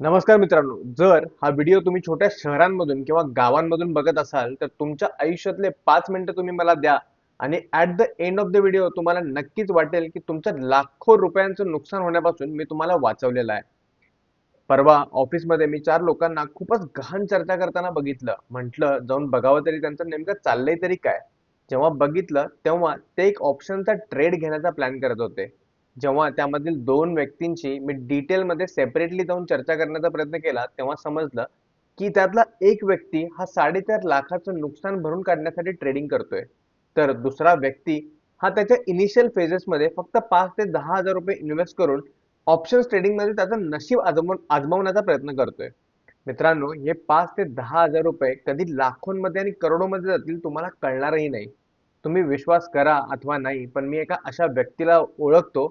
नमस्कार मित्रांनो. जर हा व्हिडिओ तुम्ही छोट्या शहरांमधून किंवा गावांमधून बघत असाल तर तुमच्या आयुष्यातले पाच मिनिटं तुम्ही मला द्या आणि at the end of the video तुम्हाला नक्कीच वाटेल की तुमचं लाखो रुपयांचं नुकसान होण्यापासून मी तुम्हाला वाचवलेलं आहे. परवा ऑफिसमध्ये मी चार लोकांना खूपच गहन चर्चा करताना बघितलं. म्हटलं जाऊन बघावं तरी त्यांचं नेमकं चाललंय तरी काय? जेव्हा बघितलं तेव्हा ते एक ऑप्शनचा ट्रेड घेण्याचा प्लॅन करत होते. जेव्हा त्यामधील दोन व्यक्तींची मी डिटेलमध्ये सेपरेटली जाऊन चर्चा करण्याचा प्रयत्न केला तेव्हा समजलं की त्यातला एक व्यक्ती हा साडेचार लाखाचं नुकसान भरून काढण्यासाठी ट्रेडिंग करतोय. तर दुसरा व्यक्ती हा त्याच्या इनिशियल फेजेसमध्ये फक्त पाच ते दहा हजार रुपये इन्व्हेस्ट करून ऑप्शन्स ट्रेडिंगमध्ये त्याचं नशीब आजमाव आजमावण्याचा प्रयत्न करतोय. मित्रांनो हे पाच ते दहा हजार रुपये कधी लाखोंमध्ये आणि करोडोमध्ये जातील तुम्हाला कळणारही नाही. तुम्ही विश्वास करा अथवा नाही पण मी एका अशा व्यक्तीला ओळखतो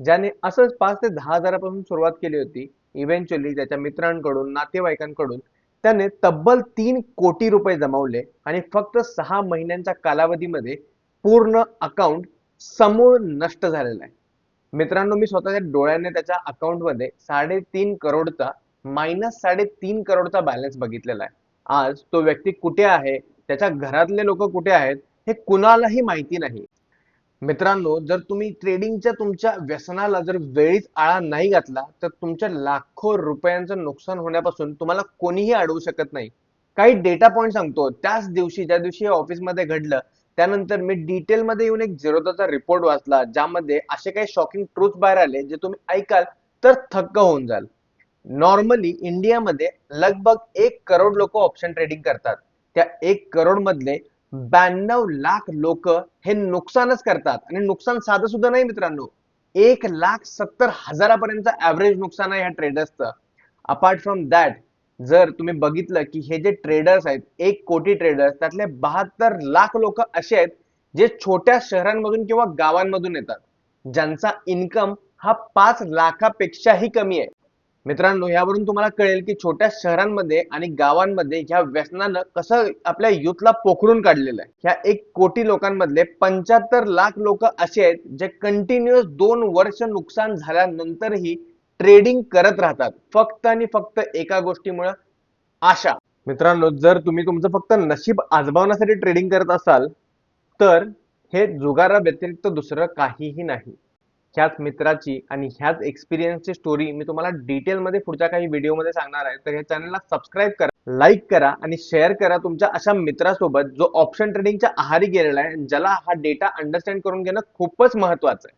ज्याने असंच पाच ते दहा हजारापासून सुरुवात केली होती इव्हेंच्युअली त्याच्या मित्रांकडून नातेवाईकांकडून त्याने तब्बल तीन कोटी रुपये जमावले आणि फक्त सहा महिन्यांच्या कालावधीमध्ये पूर्ण अकाउंट समूळ नष्ट झालेला आहे. मित्रांनो मी स्वतःच्या डोळ्याने त्याच्या अकाउंटमध्ये साडेतीन करोडचा मायनस साडेतीन करोडचा बॅलन्स बघितलेला आहे. आज तो व्यक्ती कुठे आहे? त्याच्या घरातले लोक कुठे आहेत? हे कुणालाही माहिती नाही. मित्रांनो जर तुम्ही ट्रेडिंगच्या तुमच्या व्यसनाला जर वेळीच आळा नाही घातला तर तुमच्या लाखो रुपयांचं नुकसान होण्यापासून तुम्हाला कोणीही अडवू शकत नाही. काही डेटा पॉईंट सांगतो. त्याच दिवशी ज्या दिवशी ऑफिसमध्ये घडलं त्यानंतर मी डिटेलमध्ये येऊन एक झिरोदाचा रिपोर्ट वाचला ज्यामध्ये असे काही शॉकिंग ट्रूथ बाहेर आले जे तुम्ही ऐकाल तर थक्क होऊन जाल. नॉर्मली इंडियामध्ये लगभग एक करोड लोक ऑप्शन ट्रेडिंग करतात. त्या एक करोड मधले ब्याण्णव लाख लोक हे नुकसानच करतात. आणि नुकसान साधं सुद्धा नाही मित्रांनो. एक लाख सत्तर हजारापर्यंत ऍव्हरेज नुकसान आहे ह्या ट्रेडर्सचं अपार्ट फ्रॉम दॅट जर तुम्ही बघितलं की हे जे ट्रेडर्स आहेत एक कोटी ट्रेडर्स त्यातले बहात्तर लाख लोक असे आहेत जे छोट्या शहरांमधून किंवा गावांमधून येतात. ज्यांचा इन्कम हा पाच लाखापेक्षाही कमी आहे. मित्रांनो यावरून तुम्हाला कळेल की छोट्या शहरांमध्ये आणि गावांमध्ये ह्या व्यसनानं कसं आपल्या युथला पोखरून काढलेलं आहे. ह्या एक कोटी लोकांमधले पंच्याहत्तर लाख लोक असे आहेत जे कंटिन्युअस दोन वर्ष नुकसान झाल्यानंतरही ट्रेडिंग करत राहतात. फक्त आणि फक्त एका गोष्टीमुळं आशा. मित्रांनो जर तुम्ही तुमचं फक्त नशीब आजमावण्यासाठी ट्रेडिंग करत असाल तर हे जुगारा व्यतिरिक्त दुसरं काहीही नाही. ह्याच मित्राची आणि ह्याच एक्सपिरियन्सची स्टोरी मी तुम्हाला डिटेलमध्ये पुढच्या काही व्हिडिओमध्ये सांगणार आहे. तर ह्या चॅनलला सबस्क्राईब करा लाईक करा आणि शेअर करा तुमच्या अशा मित्रासोबत जो ऑप्शन ट्रेडिंगच्या आहारी गेलेला आहे ज्याला हा डेटा अंडरस्टँड करून घेणं खूपच महत्वाचं आहे.